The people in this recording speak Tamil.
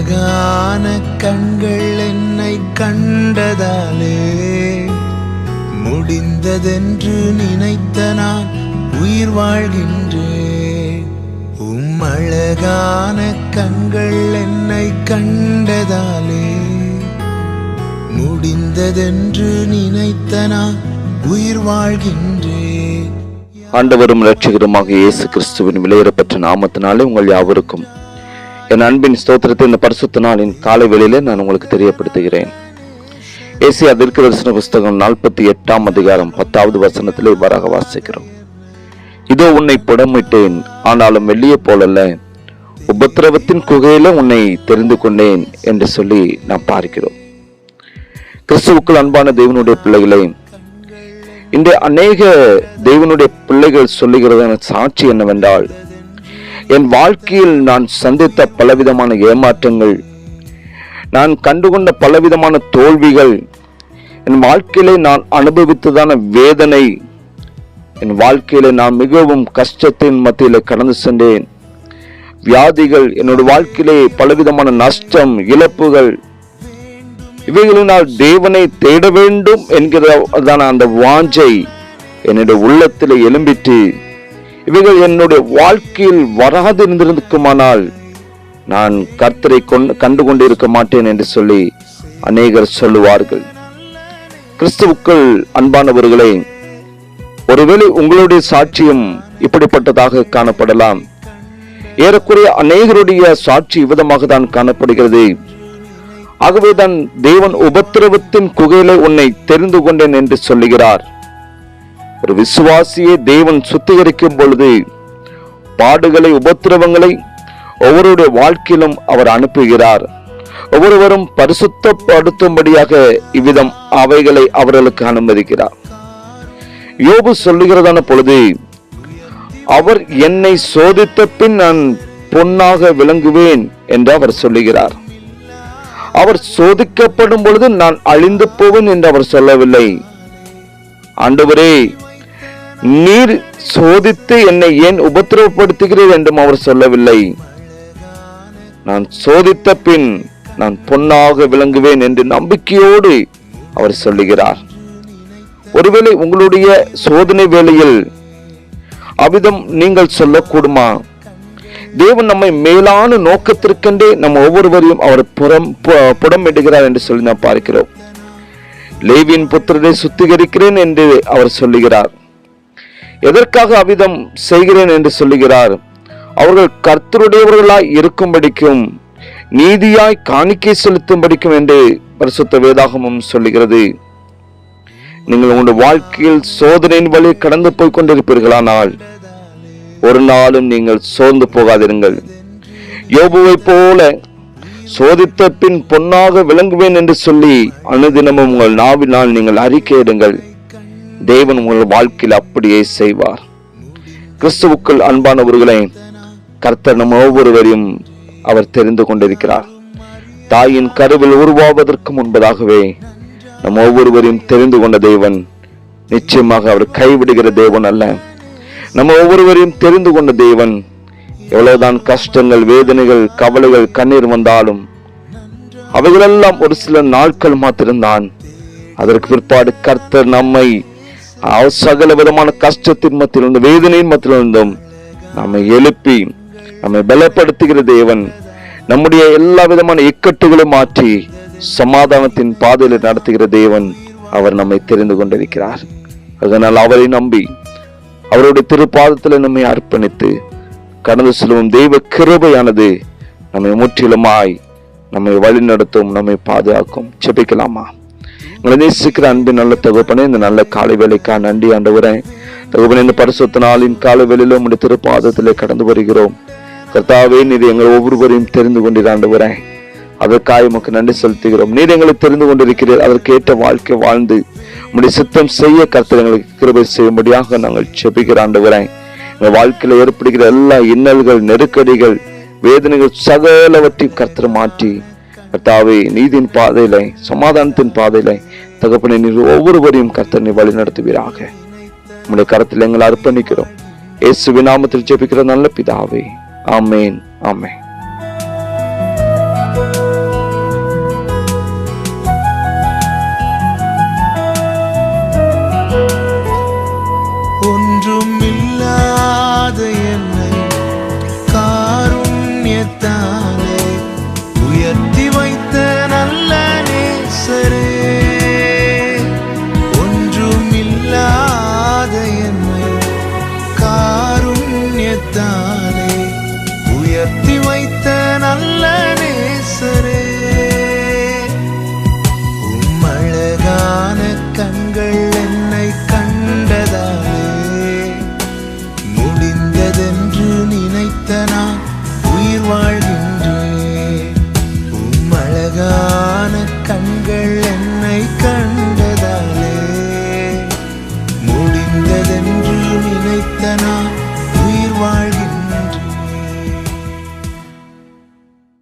அழகான கண்கள் என்னை கண்டதாலே. முடிந்ததென்று நினைத்த நான் உயிர் வாழ்கின்றேன். உம் அழகான கண்கள் என்னை கண்டதாலே. முடிந்ததென்று நினைத்த நான் உயிர் வாழ்கின்றேன். ஆண்டவரும் இரட்சகருமாக இயேசு கிறிஸ்துவின் விலையேறப்பட்ட நாமத்தினாலே உங்கள் யாவருக்கும் என் அன்பின் ஸ்தோத்திரத்தை இந்த பரிசுத்த நாளின் காலை வேளையிலே நான் உங்களுக்கு தெரியப்படுத்துகிறேன். ஏசியா தீர்க்க தரிசன புஸ்தகம் நாற்பத்தி எட்டாம் அதிகாரம் பத்தாவது வசனத்திலே இவ்வாறாக வாசிக்கிறோம். இதோ உன்னை புடமிட்டேன் ஆனாலும் வெளியே போலல்ல. உபத்திரவத்தின் குகையில உன்னை தெரிந்து கொண்டேன் என்று சொல்லி நாம் பார்க்கிறோம். கிறிஸ்துவுக்குள் அன்பான தேவனுடைய பிள்ளைகளை இன்று அநேக தேவனுடைய பிள்ளைகள் சொல்லுகிறதான சாட்சி என்னவென்றால் என் வாழ்க்கையில் நான் சந்தித்த பலவிதமான ஏமாற்றங்கள் நான் கண்டுகொண்ட பலவிதமான தோல்விகள் என் வாழ்க்கையிலே நான் அனுபவித்ததான வேதனை என் வாழ்க்கையிலே நான் மிகவும் கஷ்டத்தின் மத்தியில் கடந்து சென்றேன். வியாதிகள் என்னோட வாழ்க்கையிலே பலவிதமான நஷ்டம் இழப்புகள் இவைகளினால் தேவனை தேட வேண்டும் என்கிறதான அந்த வாஞ்சை என்னுடைய உள்ளத்தில் எழும்பிட்டு இவைகள் என்னுடைய வாழ்க்கையில் வராது இருந்திருக்குமானால் நான் கர்த்தரை கொண்டு கண்டு கொண்டிருக்க மாட்டேன் என்று சொல்லி அநேகர் சொல்லுவார்கள். கிறிஸ்துவுக்குள் அன்பானவர்களே ஒருவேளை உங்களுடைய சாட்சியம் இப்படிப்பட்டதாக காணப்படலாம். ஏறக்குறைய அநேகருடைய சாட்சி இவ்விதமாக தான் காணப்படுகிறது. ஆகவேதான் தேவன் உபத்திரவத்தின் குகையிலே உன்னை தெரிந்து கொண்டேன் என்று சொல்லுகிறார். ஒரு விசுவாசியை தேவன் சுத்திகரிக்கும் பொழுது பாடுகளை உபத்திரவங்களை ஒவ்வொருடைய வாழ்க்கையிலும் அவர் அனுப்புகிறார். ஒவ்வொருவரும் பரிசுத்தப்படுத்தும்படியாக இவ்விதம் அவைகளை அவர்களுக்கு அனுமதிக்கிறார். யோபு சொல்லுகிறதான பொழுது அவர் என்னை சோதித்த பின் நான் பொன்னாக விளங்குவேன் என்று அவர் சொல்லுகிறார். அவர் சோதிக்கப்படும் பொழுது நான் அழிந்து போவேன் என்று அவர் சொல்லவில்லை. ஆண்டவரே நீர் சோதித்து என்னை ஏன் உபத்திரவப்படுத்துகிறீர் என்றும் அவர் சொல்லவில்லை. நான் சோதித்த பின் நான் பொன்னாக விளங்குவேன் என்று நம்பிக்கையோடு அவர் சொல்லுகிறார். ஒருவேளை உங்களுடைய சோதனை வேளையில் அவ்விதம் நீங்கள் சொல்லக்கூடுமா? தேவன் நம்மை மேலான நோக்கத்திற்கென்றே நம்ம ஒவ்வொருவரையும் அவர் புறம் பு- புடமிடுகிறார் என்று சொல்லி நாம் பார்க்கிறோம். லேவியின் புத்திரரை சுத்திகரிக்கிறேன் என்று அவர் சொல்லுகிறார். எதற்காக அவ்விதம் செய்கிறேன் என்று சொல்லுகிறார்? அவர்கள் கர்த்தருடையவர்களாய் இருக்கும்படிக்கும் நீதியாய் காணிக்கை செலுத்தும்படிக்கும் என்று பரிசுத்த வேதாகமும் சொல்லுகிறது. நீங்கள் உங்கள் வாழ்க்கையில் சோதனையின் வழி கடந்து போய் கொண்டிருப்பீர்களானால் ஒரு நாளும் நீங்கள் சோர்ந்து போகாதிருங்கள். யோபுவை போல சோதித்த பின் பொன்னாக விளங்குவேன் என்று சொல்லி அனுதினமும் உங்கள் நாவினால் நீங்கள் அறிக்கையிடுங்கள் தேவன் உங்கள் வாழ்க்கையில் அப்படியே செய்வார். கிறிஸ்துவுக்குள் அன்பானவர்களை கர்த்தர் நம்ம ஒவ்வொருவரையும் அவர் தெரிந்து கொண்டிருக்கிறார். தாயின் கருவில் உருவாவதற்கு முன்பதாகவே நம் ஒவ்வொருவரையும் தெரிந்து கொண்ட தேவன் நிச்சயமாக அவர் கைவிடுகிற தேவன் அல்ல. நம்ம ஒவ்வொருவரையும் தெரிந்து கொண்ட தேவன் எவ்வளவுதான் கஷ்டங்கள் வேதனைகள் கவலைகள் கண்ணீர் வந்தாலும் அவைகளெல்லாம் ஒரு சில நாட்கள் மாத்திருந்தான் அதற்கு பிற்பாடு கர்த்தர் நம்மை சகல விதமான கஷ்டத்தின் மத்தியிலிருந்து வேதனையின் மத்தியிலிருந்தும் நம்மை எழுப்பி நம்மை பலப்படுத்துகிற தேவன் நம்முடைய எல்லா விதமான இக்கட்டுகளும் மாற்றி சமாதானத்தின் பாதையில் நடத்துகிற தேவன் அவர் நம்மை தெரிந்து கொண்டிருக்கிறார். அதனால் அவரை நம்பி அவருடைய திருப்பாதத்தில் நம்மை அர்ப்பணித்து கடந்து செல்லும் தெய்வ கிருபையானது நம்மை முற்றிலுமாய் நம்மை வழிநடத்தும் நம்மை பாதுகாக்கும். செபிக்கலாமா உங்களை நேசிக்கிற அன்பின் நல்ல தகுப்பனே இந்த நல்ல காலை வேலைக்கா நன்றி ஆண்டவரேன் தகுப்பனே இந்த பரிசுத்த நாளின் காலை வேலையில உங்களுடைய திருப்பாதத்திலே கடந்து வருகிறோம். கர்த்தாவே நீர் எங்கள் ஒவ்வொருவரையும் தெரிந்து கொண்டீர் அதற்காக உமக்கு நன்றி செலுத்துகிறோம். நீர் எங்களை தெரிந்து கொண்டிருக்கிறீர் அதற்கேற்ற வாழ்க்கை வாழ்ந்து உம்முடைய சித்தம் செய்ய கர்த்தர் எங்களுக்கு கிருபை செய்யும்படியாக நாங்கள் செபிக்கிற எங்கள் வாழ்க்கையில் ஏற்படுகிற எல்லா இன்னல்கள் நெருக்கடிகள் வேதனைகள் சகலவற்றையும் கர்த்தர் மாற்றி கர்த்தாவே நீதியின் பாதையில சமாதானத்தின் பாதையில தகப்பனை நீர் ஒவ்வொருவரையும் கர்த்தர் நீ வழி நடத்துவீராக. உங்களுடைய கருத்தில் எங்களை அர்ப்பணிக்கிறோம். இயேசு விநாமத்தில் ஜெபிக்கிற நல்ல பிதாவே. ஆமேன் ஆமேன். என்னை கண்டதாலே முடிந்ததென்று நினைத்த